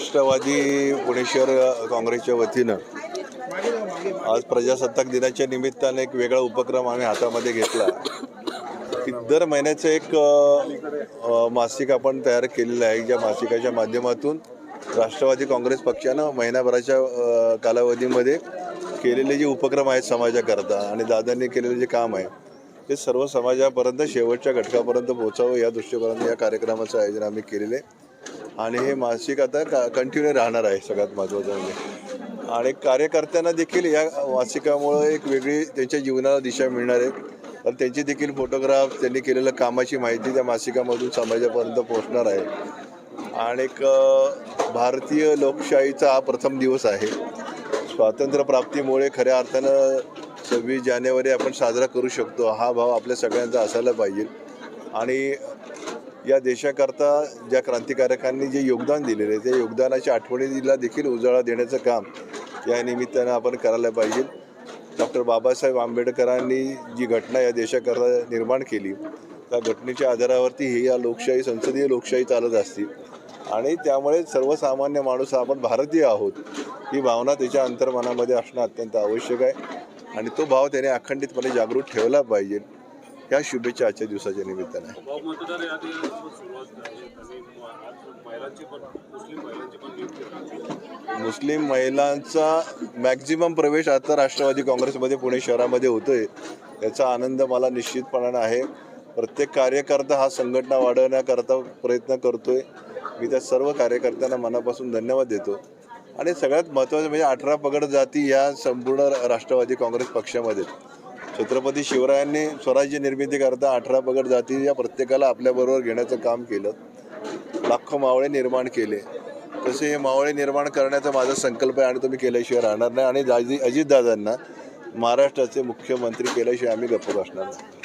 राष्ट्रवादी पुणे शहर काँग्रेसच्या वतीनं आज प्रजासत्ताक दिनाच्या निमित्ताने एक वेगळा उपक्रम आम्ही हातामध्ये घेतला. की दर महिन्याचं एक मासिक आपण तयार केलेलं आहे. ज्या मासिकाच्या माध्यमातून राष्ट्रवादी काँग्रेस पक्षानं महिनाभराच्या कालावधीमध्ये केलेले जे उपक्रम आहेत समाजाकरता आणि दादांनी केलेले जे काम आहे ते सर्व समाजापर्यंत शेवटच्या घटकापर्यंत पोहोचावं या दृष्टीपर्यंत या कार्यक्रमाचं आयोजन आम्ही केलेलं आहे. आणि हे मासिक आता का कंटिन्यू राहणार आहे सगळ्यात महत्त्वाचं म्हणजे. आणि कार्यकर्त्यांना देखील या मासिकामुळं एक वेगळी त्यांच्या जीवनाला दिशा मिळणार आहे. तर त्यांची देखील फोटोग्राफ त्यांनी केलेलं कामाची माहिती त्या मासिकामधून समाजापर्यंत पोहोचणार आहे. आणि एक भारतीय लोकशाहीचा हा प्रथम दिवस आहे. स्वातंत्र्यप्राप्तीमुळे खऱ्या अर्थानं सव्वीस जानेवारी आपण साजरा करू शकतो. हा भाव आपल्या सगळ्यांचा असायला पाहिजे. आणि या देशाकरता ज्या क्रांतिकारकांनी जे योगदान दिलेले आहे त्या योगदानाच्या आठवणीला देखील उजाळा देण्याचं काम या निमित्तानं आपण करायला पाहिजे. डॉक्टर बाबासाहेब आंबेडकरांनी जी घटना या देशाकरता निर्माण केली त्या घटनेच्या आधारावरती ही या लोकशाही संसदीय लोकशाही चालत असते. आणि त्यामुळे सर्वसामान्य माणूस आपण भारतीय आहोत ही भावना त्याच्या अंतर्मनामध्ये असणं अत्यंत आवश्यक आहे. आणि तो भाव त्याने अखंडितपणे जागृत ठेवला पाहिजे. ह्या शुभेच्छा आजच्या दिवसाच्या निमित्ताने. मुस्लिम महिलांचा मॅक्झिमम प्रवेश आता राष्ट्रवादी काँग्रेसमध्ये पुणे शहरामध्ये होतोय. याचा आनंद मला निश्चितपणानं आहे. प्रत्येक कार्यकर्ता हा संघटना वाढवण्याकरता प्रयत्न करतोय. मी त्या सर्व कार्यकर्त्यांना मनापासून धन्यवाद देतो. आणि सगळ्यात महत्त्वाचं म्हणजे अठरा पगड जाती या संपूर्ण राष्ट्रवादी काँग्रेस पक्षामध्ये. छत्रपती शिवरायांनी स्वराज्य निर्मितीकरता अठरा पगड जाती या प्रत्येकाला आपल्याबरोबर घेण्याचं काम केलं. लाखो मावळे निर्माण केले. तसे हे मावळे निर्माण करण्याचा माझा संकल्प आहे आणि तुम्ही केल्याशिवाय राहणार नाही. आणि अजितदादांना महाराष्ट्राचे मुख्यमंत्री केल्याशिवाय आम्ही गप्प बसणार नाही.